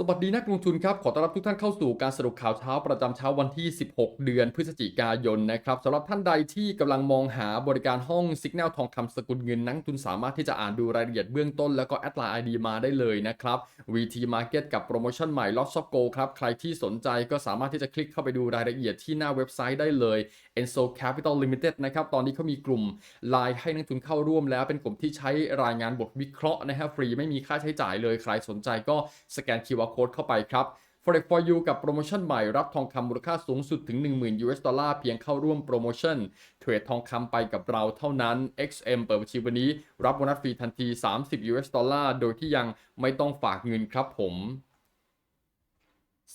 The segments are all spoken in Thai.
สวัสดีนักลงทุนครับ ขอต้อนรับทุกท่านเข้าสู่การสรุปข่าวเช้าประจำเช้าวันที่ 16 เดือนพฤศจิกายนนะครับสำหรับท่านใดที่กำลังมองหาบริการห้องสัญญาณทองคำสกุลเงินนักทุนสามารถที่จะอ่านดูรายละเอียดเบื้องต้นแล้วก็แอดไลน์ ID มาได้เลยนะครับ VT Market กับโปรโมชั่นใหม่ Lots of Go ครับใครที่สนใจก็สามารถที่จะคลิกเข้าไปดูรายละเอียดที่หน้าเว็บไซต์ได้เลย Enso Capital Limited นะครับตอนนี้เขามีกลุ่มไลน์ให้นักทุนเข้าร่วมแล้ว เป็นกลุ่มที่ใช้รายงานบทวิเคราะห์นะฮะฟรีไม่มีค่าใช้จ่ายเลยใครสนใจก็สแกน QR Code เข้าไปครับ Forex for you กับโปรโมชั่นใหม่รับทองคำมูลค่าสูงสุดถึง 10,000 US ดอลลาร์เพียงเข้าร่วมโปรโมชั่น เทรดทองคำไปกับเราเท่านั้น XM เปิดบัญชีวันนี้ รับโบนัสฟรีทันที 30 US ดอลลาร์โดยที่ยังไม่ต้องฝากเงินครับผม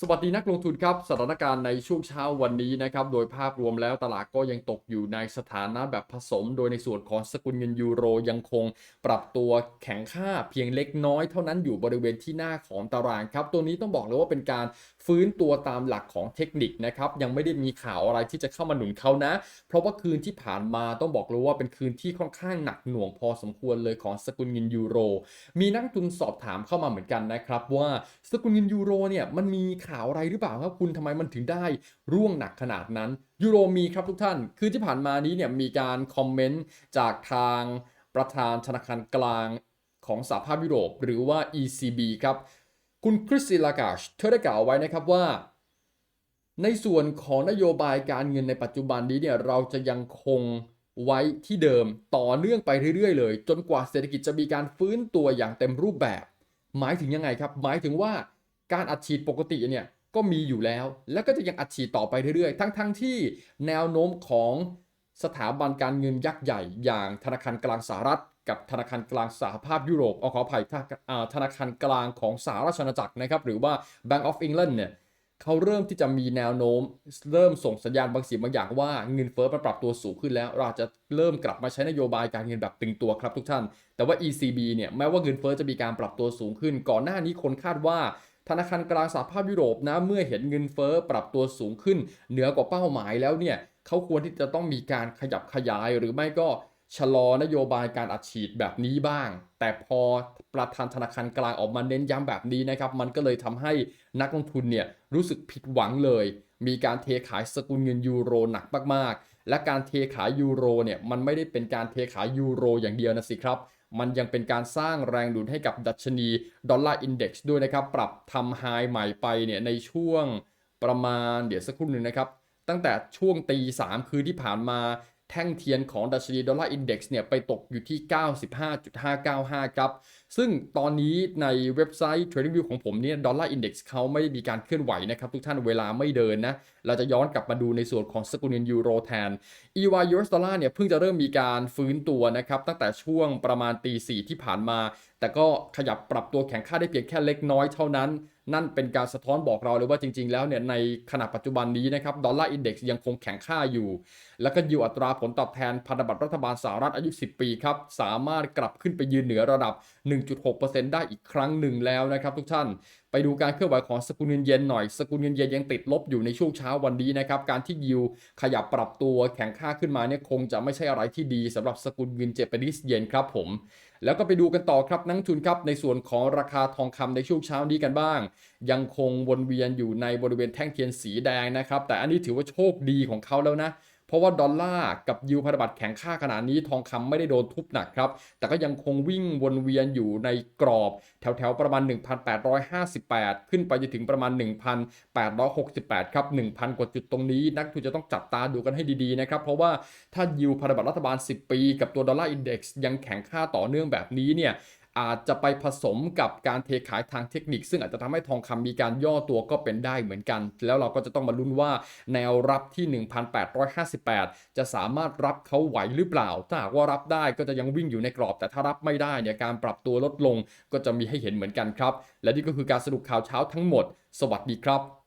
สวัสดีนักลงทุนครับสถานการณ์ในช่วงเช้าวันนี้นะครับโดยภาพรวมแล้วตลาดก็ยังตกอยู่ในสถานะแบบผสม โดยในส่วนของสกุลเงินยูโรยังคงปรับตัวแข็งค่าเพียงเล็กน้อยเท่านั้นอยู่บริเวณที่หน้าของตารางครับ ตัวนี้ต้องบอกเลยว่าเป็นการฟื้นตัวตามหลักของเทคนิคนะครับยังไม่ได้มีข่าวอะไรที่จะเข้ามาหนุนเขานะ เพราะว่าคืนที่ผ่านมาต้องบอกเลยว่าเป็นคืนที่ค่อนข้างหนักหน่วงพอสมควรเลยของสกุลเงินยูโร มีนักทุนสอบถามเข้ามาเหมือนกันนะครับว่าสกุลเงินยูโรเนี่ยมันมีข่าวอะไรหรือเปล่าครับคุณทำไมมันถึงได้ร่วงหนักขนาดนั้นยูโรมีครับทุกท่าน คือที่ผ่านมานี้เนี่ยมีการคอมเมนต์จากทางประธานธนาคารกลางของสหภาพยุโรปหรือว่า ECB ครับ คุณคริสติลากาชเธอได้กล่าวไว้นะครับว่า ในส่วนของนโยบายการเงินในปัจจุบันนี้เนี่ยเราจะยังคงไว้ที่เดิมต่อเนื่องไปเรื่อยๆ เลย จนกว่าเศรษฐกิจจะมีการฟื้นตัวอย่างเต็มรูปแบบ หมายถึงยังไงครับ หมายถึงว่า การอัดฉีดปกติเนี่ยก็มีอยู่แล้ว แล้วก็จะยังอัดฉีดต่อไปเรื่อยๆ ทั้งๆทที่แนวโน้มของสถาบันการเงินยักษ์ใหญ่ อย่างธนาคารกลางสหรัฐ กับธนาคารกลางสหภาพยุโรปเอาขออภัยธนาธนาคารกลางของสหราชอาณาจักรนะครับหรือว่า Bank of England เนี่ยเขาเริ่มที่จะมีแนวโน้ม เริ่มส่งสัญญาณบางสิ่งบางอย่างว่าเงินเฟ้อมันปรับตัวสูงขึ้นแล้ว เราจะเริ่มกลับมาใช้นโยบายการเงินแบบตึงตัวครับทุกท่าน แต่ว่า ECB เนี่ยแม้ว่าเงินเฟ้อจะมีการปรับตัวสูงขึ้น ก่อนหน้านี้คนคาดว่า ธนาคารกลางสหภาพยุโรปนะเมื่อเห็นเงินเฟ้อปรับตัวสูงขึ้น เหนือกว่าเป้าหมายแล้วเนี่ยเขาควรที่จะต้องมีการขยับขยายหรือไม่ก็ชะลอนโยบายการอัดฉีดแบบนี้บ้าง แต่พอประธานธนาคารกลางออกมาเน้นย้ำแบบนี้นะครับ มันก็เลยทำให้นักลงทุนเนี่ยรู้สึกผิดหวังเลย มีการเทขายสกุลเงินยูโรหนักมากๆ และการเทขายยูโรเนี่ยมันไม่ได้เป็นการเทขายยูโรอย่างเดียวนะสิครับ มันยังเป็นการสร้างแรงดูดให้กับดัชนีดอลลาร์อินเด็กซ์ด้วยนะครับ ปรับทำไฮใหม่ไปเนี่ยในช่วงประมาณเดี๋ยวสักครู่หนึ่งนะครับ ตั้งแต่ช่วงตีสามคืนที่ผ่านมาแท่งเทียนของดัชนีดอลลาร์อินเด็กซ์เนี่ยไปตกอยู่ที่ 95.595 ครับ ซึ่งตอนนี้ในเว็บไซต์ TradingView ของผมเนี่ยดอลลาร์อินด็กซ์เขาไม่ได้มีการเคลื่อนไหวนะครับ ทุกท่านเวลาไม่เดินนะ เราจะย้อนกลับมาดูในส่วนของสกุลเงินยูโรแทน EY US ดอลลาร์เนี่ยเพิ่งจะเริ่มมีการฟื้นตัวนะครับ ตั้งแต่ช่วงประมาณตีสี่ที่ผ่านมา แต่ก็ขยับปรับตัวแข็งค่าได้เพียงแค่เล็กน้อยเท่านั้น นั่นเป็นการสะท้อนบอกเราเลยว่าจริง ๆ แล้วเนี่ยในขณะปัจจุบันนี้นะครับดอลลาร์อินด็กซ์ยังคงแข็งค่าอยู่ แล้วก็ยิวอัตราผลตอบแทนพันธบัตรรัฐบาลสหรัฐอายุ 10 ปีครับสามารถกลับขึ้นไปยืนเหนือระดับ1.6%ได้อีกครั้งหนึ่งแล้วนะครับทุกท่าน ไปดูการเคลื่อนไหวของสกุลเงินเยนหน่อย สกุลเงินเยนยังติดลบอยู่ในช่วงเช้าวันนี้นะครับ การที่ยิวขยับปรับตัวแข็งค่าขึ้นมาเนี่ยคงจะไม่ใช่อะไรที่ดีสำหรับสกุลเงินเจแปนิสเยนครับผม แล้วก็ไปดูกันต่อครับนักลงทุนครับในส่วนของราคาทองคำในช่วงเช้านี้กันบ้าง ยังคงวนเวียนอยู่ในบริเวณแท่งเทียนสีแดงนะครับ แต่อันนี้ถือว่าโชคดีของเขาแล้วนะ ราะว่าดอลลาร์กับยูพันธบัตรแข็งค่าขนาดนี้ทองคำไม่ได้โดนทุบหนักครับ แต่ก็ยังคงวิ่งวนเวียนอยู่ในกรอบ แถวๆประมาณ 1,858 ขึ้นไปจนถึงประมาณ 1,868 ครับ 1,000 กว่าจุดตรงนี้ นักทุนจะต้องจับตาดูกันให้ดีๆนะครับ เพราะว่าถ้ายิวพันธบัตรรัฐบาล 10 ปี กับตัวดอลลาร์อินเด็กซ์ยังแข็งค่าต่อเนื่องแบบนี้เนี่ย อาจจะไปผสมกับการเทขายทางเทคนิค ซึ่งอาจจะทำให้ทองคำมีการย่อตัวก็เป็นได้เหมือนกัน แล้วเราก็จะต้องมาลุ้นว่าแนวรับที่ 1,858 จะสามารถรับเขาไหวหรือเปล่า ถ้าหากว่ารับได้ก็จะยังวิ่งอยู่ในกรอบ แต่ถ้ารับไม่ได้เนี่ยการปรับตัวลดลงก็จะมีให้เห็นเหมือนกันครับ และนี่ก็คือการสรุปข่าวเช้าทั้งหมด สวัสดีครับ